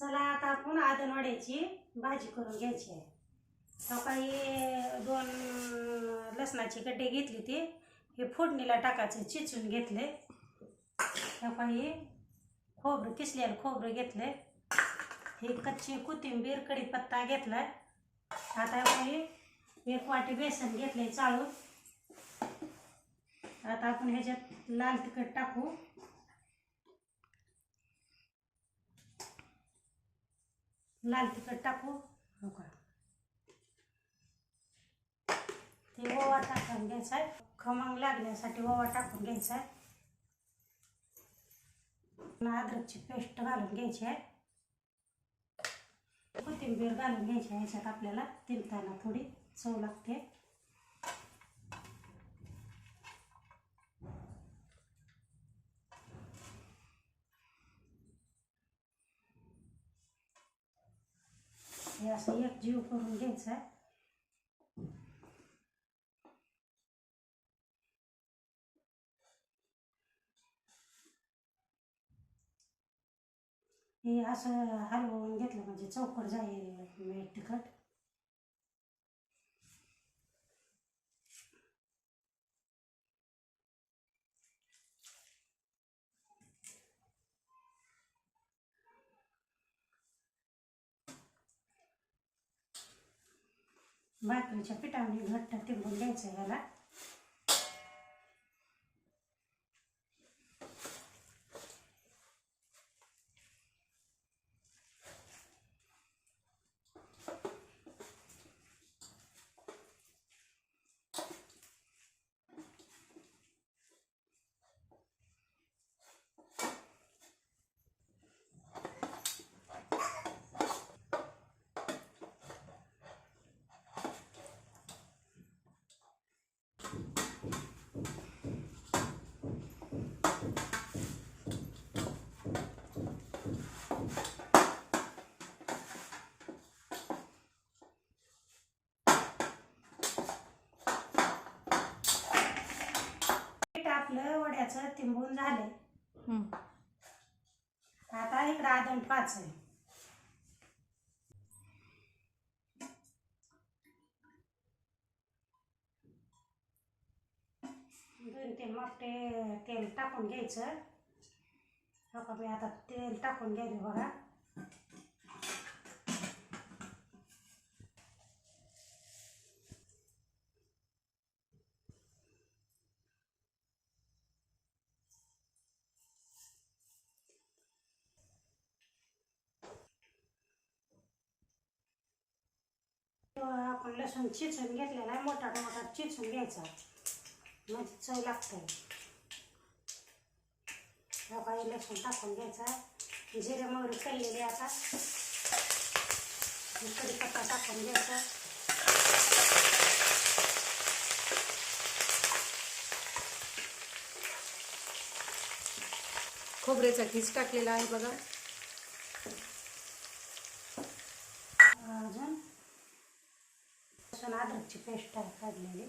चला आता आपण आदनवड्याची भाजी करून घ्यायची आहे. सकाळी दोन लसणाचे गड्डे घेतले ते हे फोडणीला टाकायचं चिचून घेतले. सकाळी खोबरं किसलेलं खोबरं घेतलं. हे कच्ची कोथिंबीर कढीपत्ता घेतलाय. आता काही एक वाटी बेसन घेतलंय चाळून. आता आपण ह्याच्यात लाल तिखट टाकू. लाल तिखट टाकू. हो का? ते ओवा टाकून घ्यायचा आहे खमंग लागण्यासाठी ओवा टाकून घ्यायचा आहे अद्रकची पेस्ट घालून घ्यायची आहे कोथिंबीर घालून घ्यायची आहे ह्याच्यात आपल्याला. तिलताना थोडी चव लागते. हे असं एक जीव करून घ्यायचा आहे हे असं हलवून घेतलं म्हणजे चौकट जाईल मीठ तिखट भाकरीच्या पिठावणी घट्ट तिंबून द्यायचं याला पीठ वड्याचं तिंबून झालंय आता इकडं आदन पाच आहे दोन तीन मोठे तेल टाकून घ्यायचं. हो मी आता तेल टाकून घ्यायले बघा. आपण लसूण चिचून घेतलेला आहे मोठा मोठा चिचून घ्यायचा. म्हणजे चव लागते. काही लसूण टाकून घ्यायचा. जिरे मोहरी कललेली आता. कढीपत्ता टाकून घ्यायचा. खोबऱ्याचा खीस टाकलेला आहे बघा. लसूण अद्रकची पेस्ट आहे काढलेली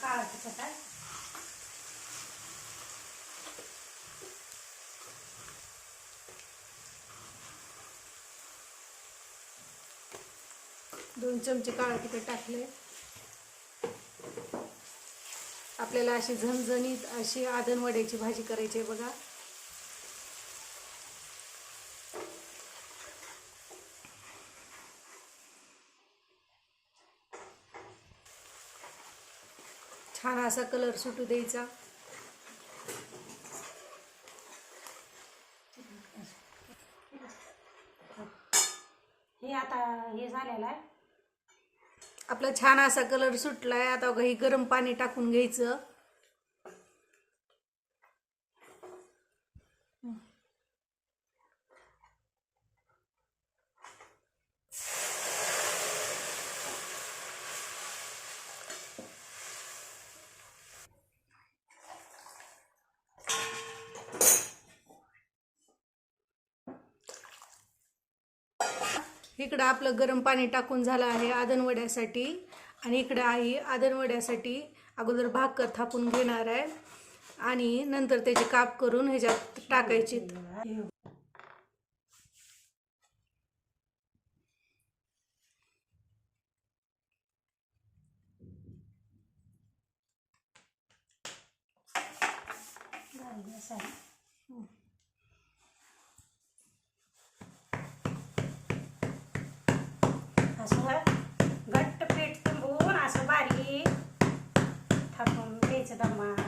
काळा तिखट आहे. दोन चमचे काळा तिखट टाकले आपल्याला अशी झणझणीत अशी आदन वड्याची भाजी करायची आहे बघा. छान असा कलर सुटू द्यायचा. हे आता हे झालेलं आहे. आपला छान असा कलर सुटलाय आता काही गरम पाणी टाकून घ्यायचं. इकडं आपलं गरम पाणी टाकून झालं आहे आदनवड्यासाठी आणि इकडं आई आदनवड्यासाठी अगोदर भाकर थापून घेणार आहे. आणि नंतर त्याचे काप करून ह्याच्यात टाकायचे बारीक असावी. असं घट्ट पीठ तुंबून असं बारीक थापून घ्यायचं दमानं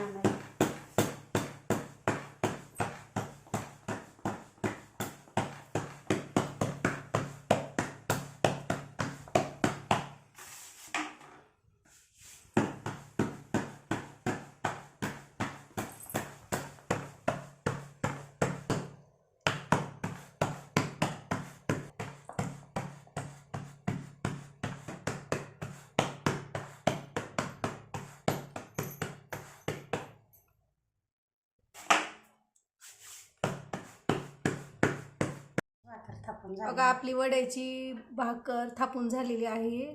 भाकर थापून बघा आपली वड्याची भाकर थापून झालेली आहे.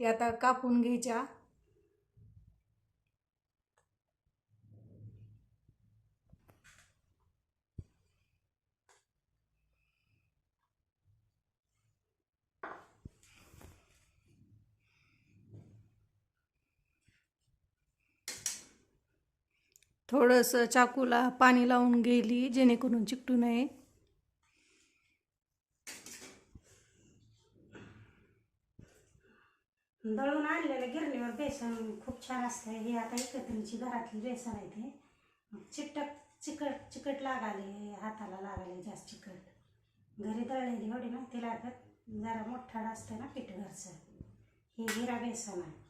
ती आता कापून घ्यायच्या. थोडंसं चाकूला पाणी लावून गेली जेणेकरून चिकटू नये. दळून आणलेलं गिरणीवर बेसन खूप छान असतं. हे आता एकत्रीची घरातली बेसन आहे ते. मग चिकट चिकट लागाले हाताला लागाले जास्त चिकट. घरी दळलेली एवढी नव्हती लागत जरा मोठा असतं ना पीठ घरचं हे हिरा बेसन आहे.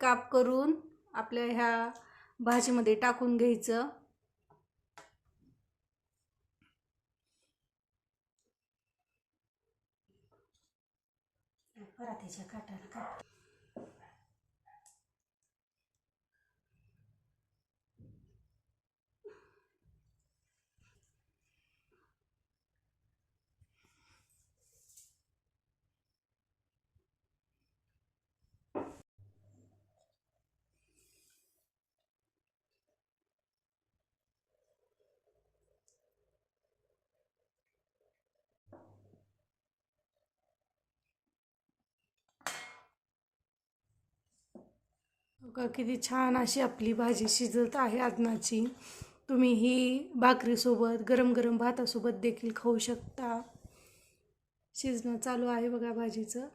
काप करून आपल्या ह्या भाजीमध्ये टाकून घ्यायचं. परातीच्या काटाला काट बघा किती छान अशी आपली भाजी शिजत आहे आदनाची. तुम्ही ही भाकरीसोबत गरम गरम भातासोबत देखील खाऊ शकता. शिजणं चालू आहे बघा भाजीचं.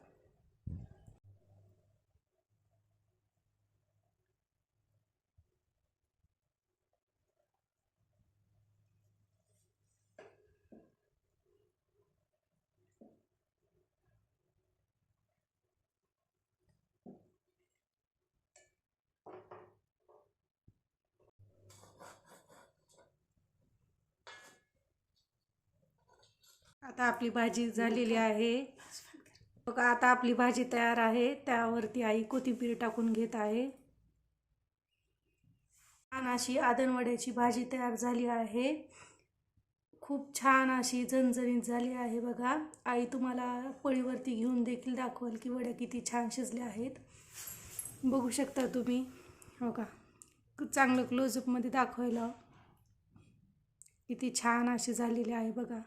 आता आपली भाजी झालेली आहे. बघा आता आपली भाजी तयार आहे. त्यावरती आई कोथिंबीर टाकून घेत आहे. छान अशी आदनवड्याची भाजी तयार झाली आहे. खूप छान अशी झणझणीत झाली आहे बघा. आई तुम्हाला पळीवरती घेऊन देखील दाखवल की वड्या किती छान शिजल्या आहेत. बघू शकता तुम्ही. हो का? चांगलं क्लोजअपमध्ये दाखवायला किती छान अशी झालेली आहे बघा.